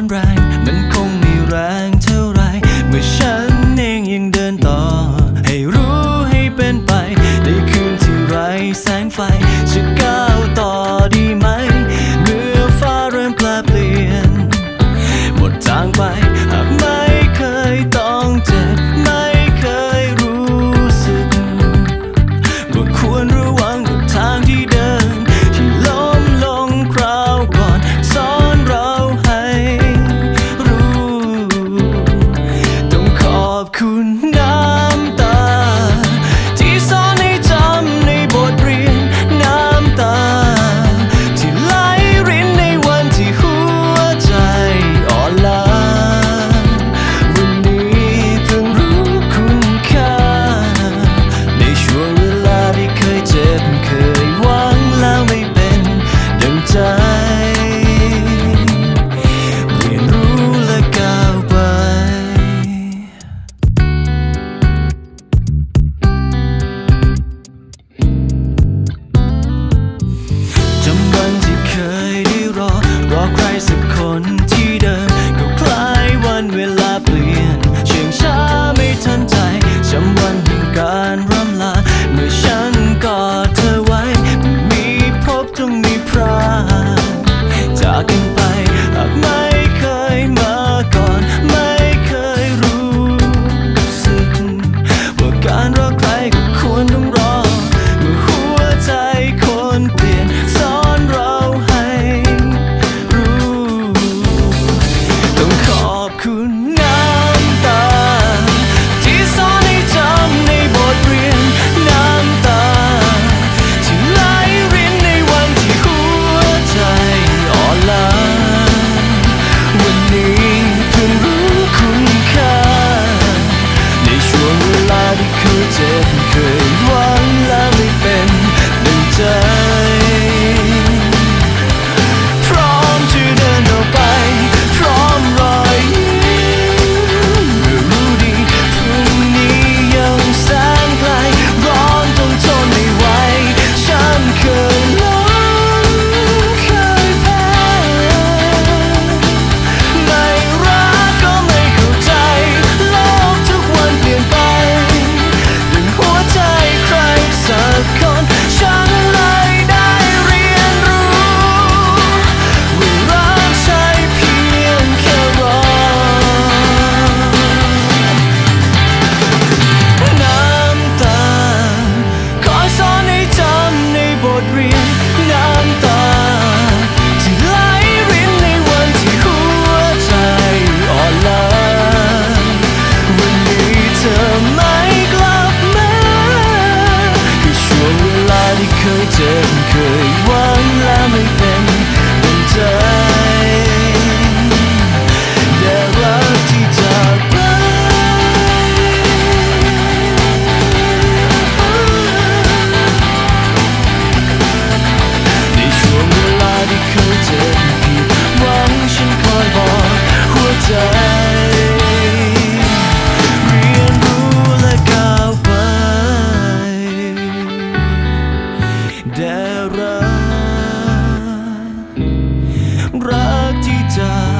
on bright. รักใครก็ควรต้อง く言われて ดารักรักที่จธอ